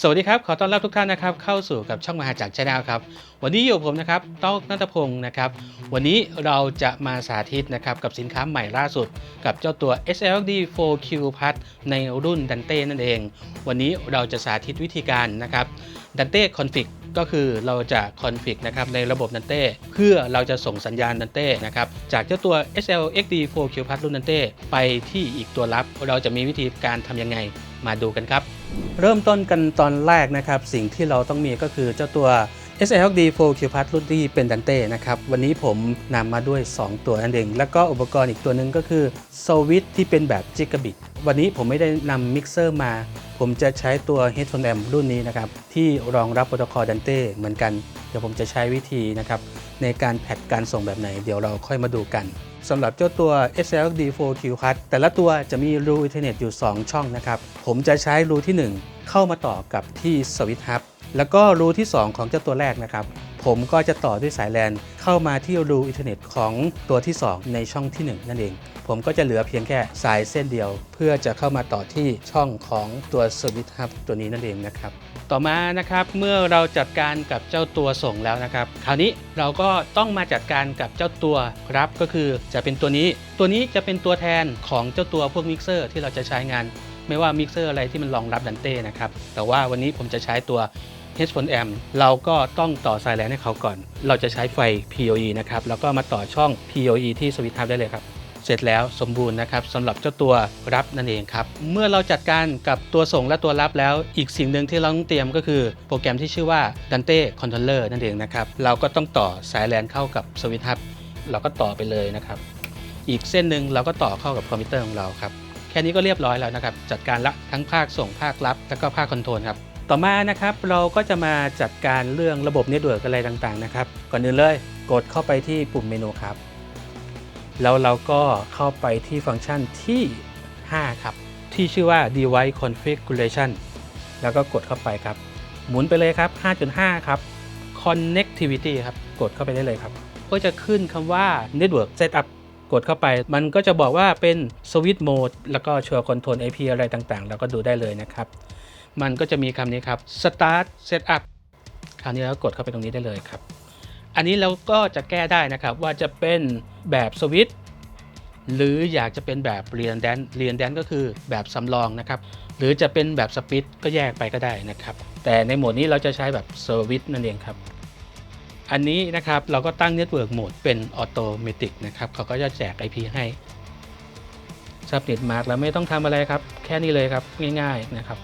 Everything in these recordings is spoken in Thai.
สวัสดีครับ ขอต้อนรับทุกท่านนะครับเข้าสู่กับช่องมหาจักรชาแนลครับ วันนี้อยู่ผมนะครับต้อกนัทพงศ์นะครับ วันนี้เราจะมาสาธิตนะครับกับสินค้าใหม่ล่าสุด กับเจ้าตัว SLD 4Q Plus ในรุ่น Dante นั่นเอง วันนี้เราจะสาธิตวิธีการนะครับ Dante Config ก็คือเราจะ config นะครับในระบบ Dante เพื่อเราจะส่งสัญญาณ Dante นะครับจากเจ้าตัว SLXD 4Q Plus รุ่น Dante ไปที่อีกตัวรับ เราจะมีวิธีการทำยังไงมาดูกันครับ เริ่มต้นกันตอนแรกนะครับ สิ่งที่เราต้องมีก็คือเจ้าตัว SLD 4Q Plus รุ่นที่เป็น Dante นะครับ วันนี้ผมนำมาด้วย 2 ตัวนั่นเอง แล้วก็อุปกรณ์อีกตัวหนึ่งก็คือ s w i t c h ที่เป็นแบบ Gigabit วันนี้ผมไม่ได้นำมิกเซอร์มา ผมจะใช้ตัว Headphone Amp รุ่นนี้นะครับ ที่รองรับโปรโตคอล Dante เหมือนกัน เดี๋ยวผมจะใช้วิธีนะครับ ในการแพทการส่งแบบไหน เดี๋ยวเราค่อยมาดูกัน สำหรับเจ้าตัว SLD 4Q Cut แต่ละตัวจะมีรูอินเทอร์เน็ตอยู่ 2 ช่องนะครับ ผมจะใช้รูที่ 1 เข้ามาต่อกับที่สวิตช์ฮับแล้วก็รูที่ 2 ของเจ้าตัวแรกนะครับ ผมก็จะต่อด้วยสายแลนเข้ามาที่รูอินเทอร์เน็ตของตัวที่ 2 ในช่องที่ 1 นั่นเอง ผมก็จะเหลือเพียงแค่สายเส้นเดียว เพื่อจะเข้ามาต่อที่ช่องของตัวสวิตช์ฮับตัวนี้นั่นเองนะครับต่อมานะครับเมื่อเราจัดการกับเจ้าตัวส่งแล้วนะครับคราวนี้เราก็ต้องมาจัดการกับเจ้าตัวรับก็คือจะเป็นตัวนี้ ตัวนี้จะเป็นตัวแทนของเจ้าตัวพวกมิกเซอร์ที่เราจะใช้งาน ไม่ว่ามิกเซอร์อะไรที่มันรองรับดันเต้นะครับแต่ว่าวันนี้ผมจะใช้ตัว H.4M เราก็ต้องต่อสายแลนให้เขาก่อน เราจะใช้ไฟ PoE นะครับ แล้วก็มาต่อช่อง PoE ที่สวิตช์ทับได้เลยครับ เสร็จแล้วสมบูรณ์นะครับสำหรับเจ้าตัวรับนั่นเองครับ เมื่อเราจัดการกับตัวส่งและตัวรับแล้ว อีกสิ่งหนึ่งที่เราต้องเตรียมก็คือโปรแกรมที่ชื่อว่า Dante Controller นั่นเองนะครับ เราก็ต้องต่อสายแลนเข้ากับสวิตช์ทับเราก็ต่อไปเลยนะครับ อีกเส้นหนึ่งเราก็ต่อเข้ากับคอมพิวเตอร์ของเราครับ แค่นี้ก็เรียบร้อยแล้วนะครับ จัดการละทั้งภาคส่งภาครับ แล้วก็ภาคคอนโทรลครับ ต่อมานะครับเราก็จะมาจัดการเรื่องระบบเน็ตเวิร์กอะไรต่างๆนะครับ ก่อนอื่นเลยกดเข้าไปที่ปุ่มเมนูครับ แล้วเราก็เข้าไปที่ฟังก์ชันที่ 5 ครับ ที่ชื่อว่า device configuration แล้วก็กดเข้าไปครับ หมุนไปเลยครับ 5.5 ครับ connectivity ครับ กดเข้าไปได้เลยครับ ก็จะขึ้นคำว่า network setup กดเข้าไป มันก็จะบอกว่าเป็น switch mode แล้วก็ชัวร์คอนโทรล IP อะไรต่างๆแล้วก็ดูได้เลยนะครับ มันก็จะมีคำนี้ครับ start setup คราวนี้แล้วกดเข้าไปตรงนี้ได้เลยครับ อันนี้เราก็จะแก้ได้นะครับว่าจะเป็นแบบสวิตช์หรืออยากจะเป็นแบบเรียนแดนเรียนแดนก็คือแบบสำรองนะครับ หรือจะเป็นแบบสปิตก็แยกไปก็ได้นะครับ แต่ในโหมดนี้เราจะใช้แบบสวิตช์นั่นเองครับ อันนี้นะครับเราก็ตั้งเน็ตเวิร์กโหมดเป็นออโตเมติกนะครับเขาก็จะแจก IP ให้ Subnet Mark เราไม่ต้องทำอะไรครับ แค่นี้เลยครับง่าย ๆนะครับ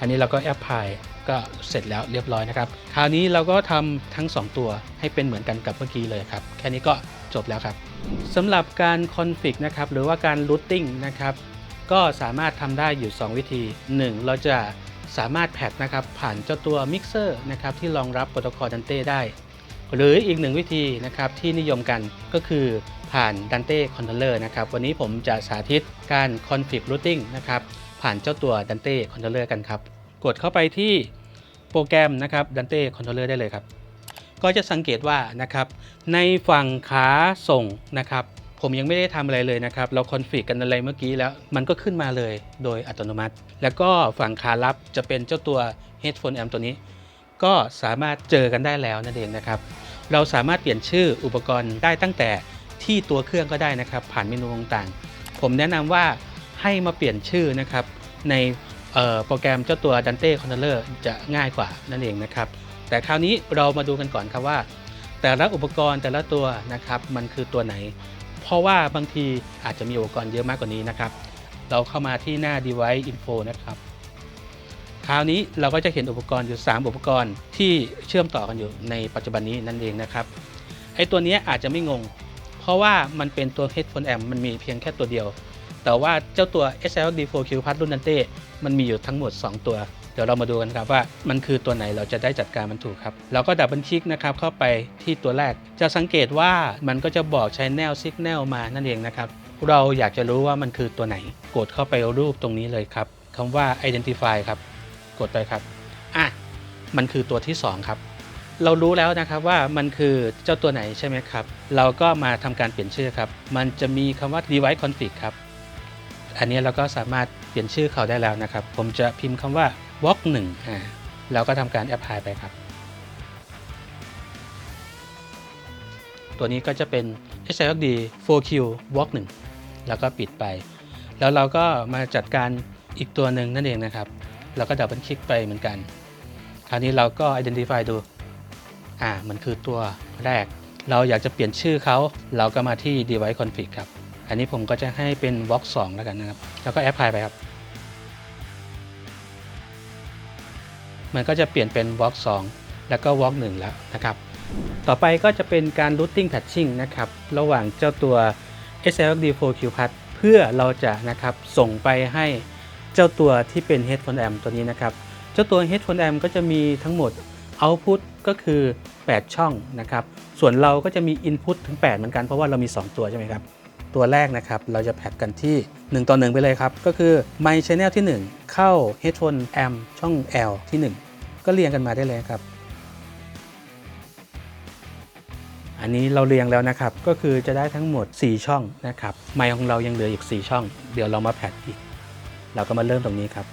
อันนี้เราก็แอปพลายก็เสร็จแล้วเรียบร้อยนะครับ คราวนี้เราก็ทำทั้ง 2 ตัวให้เป็นเหมือนกันกับเมื่อกี้เลยครับ แค่นี้ก็จบแล้วครับสำหรับการคอนฟิกนะครับหรือว่าการรูทติ้งนะครับก็สามารถทำได้อยู่ 2 วิธี 1 เราจะสามารถแพทนะครับผ่านเจ้าตัวมิกเซอร์นะครับที่รองรับโปรโตคอล Dante ได้ หรืออีกหนึ่งวิธีนะครับที่นิยมกันก็คือผ่าน Dante Controller นะครับวันนี้ผมจะสาธิตการ config routing นะครับ ผ่านเจ้าตัว Dante Controller กันครับ กดเข้าไปที่โปรแกรมนะครับ Dante Controller ได้เลยครับ ก็จะสังเกตว่านะครับ ในฝั่งขาส่งนะครับ ผมยังไม่ได้ทำอะไรเลยนะครับ เราคอนฟิกกันอะไรเมื่อกี้แล้ว มันก็ขึ้นมาเลยโดยอัตโนมัติ แล้วก็ฝั่งขารับจะเป็นเจ้าตัว headphone amp ตัวนี้ ก็สามารถเจอกันได้แล้วนั่นเองนะครับ เราสามารถเปลี่ยนชื่ออุปกรณ์ได้ตั้งแต่ที่ตัวเครื่องก็ได้นะครับ ผ่านเมนูต่างๆ ผมแนะนำว่า ให้มาเปลี่ยนชื่อนะครับในโปรแกรมเจ้าตัว Dante Controller จะง่ายกว่านั่นเองนะครับ แต่คราวนี้เรามาดูกันก่อนครับว่า แต่ละอุปกรณ์แต่ละตัวนะครับมันคือตัวไหน เพราะว่าบางทีอาจจะมีอุปกรณ์เยอะมากกว่านี้นะครับ เราเข้ามาที่หน้า device info นะครับ คราวนี้เราก็จะเห็นอุปกรณ์อยู่ 3 อุปกรณ์ที่เชื่อมต่อกันอยู่ในปัจจุบันนี้นั่นเองนะครับไอตัวเนี้ยอาจจะไม่งง เพราะว่ามันเป็นตัว headphone amp มันมีเพียงแค่ตัวเดียว แต่ว่าเจ้าตัว SLD 4Q Plus รุ่นนันเต้มันมีอยู่ทั้งหมด 2 ตัว เดี๋ยวเรามาดูกันครับว่ามันคือตัวไหนเราจะได้จัดการมันถูกครับ เราก็ดับเบิลคลิกนะครับเข้าไปที่ตัวแรก จะสังเกตว่ามันก็จะบอกใช้แนว Signal มานั่นเองนะครับ เราอยากจะรู้ว่ามันคือตัวไหน กดเข้าไปรูปตรงนี้เลยครับคำว่า identify ครับ กดไปครับอะมันคือตัวที่ 2 ครับเรารู้แล้วนะครับว่ามันคือเจ้าตัวไหนใช่ไหมครับ เราก็มาทำการเปลี่ยนชื่อครับ มันจะมีคำว่า device config ครับ อันนี้เราก็สามารถเปลี่ยนชื่อเขาได้แล้วนะครับ ผมจะพิมพ์คำว่าวอล์กหนึ่งอ่าเราก็ทำการแอพพลายไปครับ ตัวนี้ก็จะเป็น SLD 4Q Walk 1แล้วก็ปิดไป แล้วเราก็มาจัดการอีกตัวหนึ่งนั่นเองนะครับ เราก็ดับเบิลคลิกไปเหมือนกัน คราวนี้เราก็ Identify ดู อ่า มันคือตัวแรก เราอยากจะเปลี่ยนชื่อเขา เราก็มาที่ Device Config ครับ อันนี้ผมก็จะให้เป็น Walk 2แล้วกันนะครับ แล้วก็แอ p พลายไปครับ มันก็จะเปลี่ยนเป็น Walk 2แล้วก็ Walk 1แล้วนะครับ ต่อไปก็จะเป็นการ routing patching นะครับ ระหว่างเจ้าตัว SLD 4Q Plus เพื่อเราจะนะครับส่งไปให้เจ้าตัวที่เป็น headphone amp ตัวนี้นะครับ เจ้าตัว headphone amp ก็จะมีทั้งหมด output ก็คือ 8 ช่องนะครับ ส่วนเราก็จะมี input ถึง 8 เหมือนกันเพราะว่าเรามี 2 ตัวใช่ไหมครับ ตัวแรกนะครับ เราจะแพทกันที่ 1 ต่อ 1 ไปเลยครับ ก็คือ My Channel ที่ 1 เข้า headphone amp ช่อง L ที่ 1 ก็เรียงกันมาได้เลยครับ อันนี้เราเรียงแล้วนะครับ ก็คือจะได้ทั้งหมด 4 ช่องนะครับ ไมค์ของเรายังเหลืออีก 4 ช่อง เดี๋ยวเรามาแพทอีก เราก็มาเริ่มตรงนี้ครับ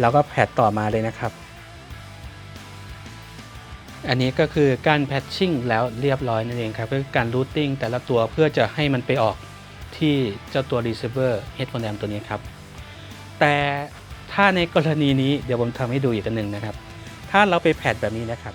แล้วก็แพทต่อมาเลยนะครับ อันนี้ก็คือการแพทชิ่งแล้วเรียบร้อยนั่นเองครับก็คือการรูทติ้งแต่ละตัวเพื่อจะให้มันไปออกที่เจ้าตัว receiver headphone amp ตัวนี้ครับ แต่ถ้าในกรณีนี้เดี๋ยวผมทำให้ดูอีกอันหนึ่งนะครับ ถ้าเราไปแพทแบบนี้นะครับ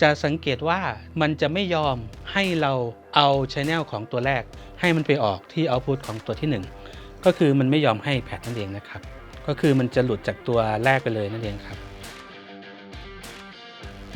จะสังเกตว่ามันจะไม่ยอมให้เราเอา Channel ของตัวแรก ให้มันไปออกที่ Output ของตัวที่ 1 ก็คือมันไม่ยอมให้แพทนั่นเองนะครับ ก็คือมันจะหลุดจากตัวแรกไปเลยนั่นเองครับ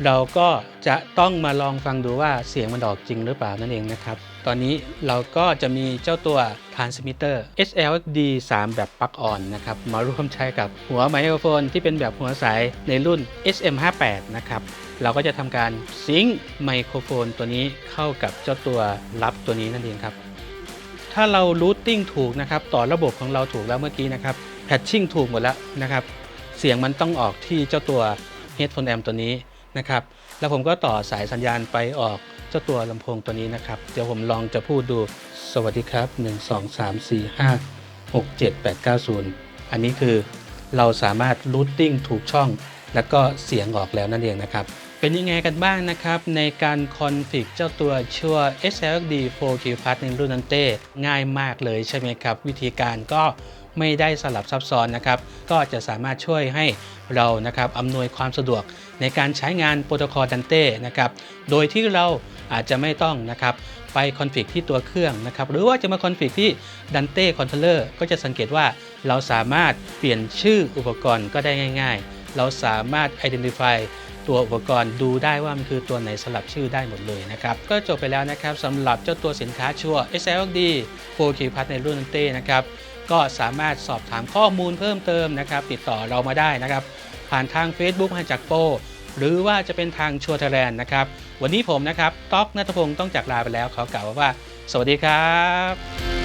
เราก็จะต้องมาลองฟังดูว่าเสียงมันออกจริงหรือเปล่านั่นเองนะครับ ตอนนี้เราก็จะมีเจ้าตัว transmitter SLD 3 แบบปลั๊กออนนะครับ มาร่วมใช้กับหัวไมโครโฟนที่เป็นแบบหัวสายในรุ่น SM58 นะครับ เราก็จะทำการซิงค์ไมโครโฟนตัวนี้เข้ากับเจ้าตัวรับตัวนี้นั่นเองครับ ถ้าเรารูทติ้งถูกนะครับ ต่อระบบของเราถูกแล้วเมื่อกี้นะครับแพทชิ่งถูกหมดแล้วนะครับ เสียงมันต้องออกที่เจ้าตัว headphone amp ตัวนี้ นะครับ แล้วผมก็ต่อสายสัญญาณไปออกเจ้าตัวลำโพงตัวนี้นะครับ เดี๋ยวผมลองจะพูดดู สวัสดีครับ 1 2 3 4 5 6 7 8 9 0 อันนี้คือเราสามารถรูทติ้งถูกช่อง แล้วก็เสียงออกแล้วนั่นเองนะครับ เป็นยังไงกันบ้างนะครับ ในการคอนฟิกเจ้าตัวชัว SLD 4Q Plus ในรุ่นนันเต้ง่ายมากเลยใช่ไหมครับ วิธีการก็ ไม่ได้สลับซับซ้อนนะครับก็จะสามารถช่วยให้เรานะครับอำนวยความสะดวกในการใช้งานโปรโตคอลดันเต้นะครับโดยที่เราอาจจะไม่ต้องนะครับไปคอนฟิกที่ตัวเครื่องนะครับหรือว่าจะมาคอนฟิกที่ Dante Controller ก็จะสังเกตว่าเราสามารถเปลี่ยนชื่ออุปกรณ์ก็ได้ง่าย ๆ เราสามารถ Identify ตัวอุปกรณ์ดูได้ว่ามันคือตัวไหนสลับชื่อได้หมดเลยนะครับ ก็จบไปแล้วนะครับสำหรับเจ้าตัวสินค้าชัว SLD 4Q Plus ในรุ่น Dante นะครับ ก็สามารถสอบถามข้อมูลเพิ่มเติมนะครับ ติดต่อเรามาได้นะครับ ผ่านทาง Facebook ฮันจักโป หรือว่าจะเป็นทางชัวร์ทแลนด์นะครับ วันนี้ผมนะครับต๊อกนัทพงศ์ต้องจากลาไปแล้วขอกล่าวว่า สวัสดีครับ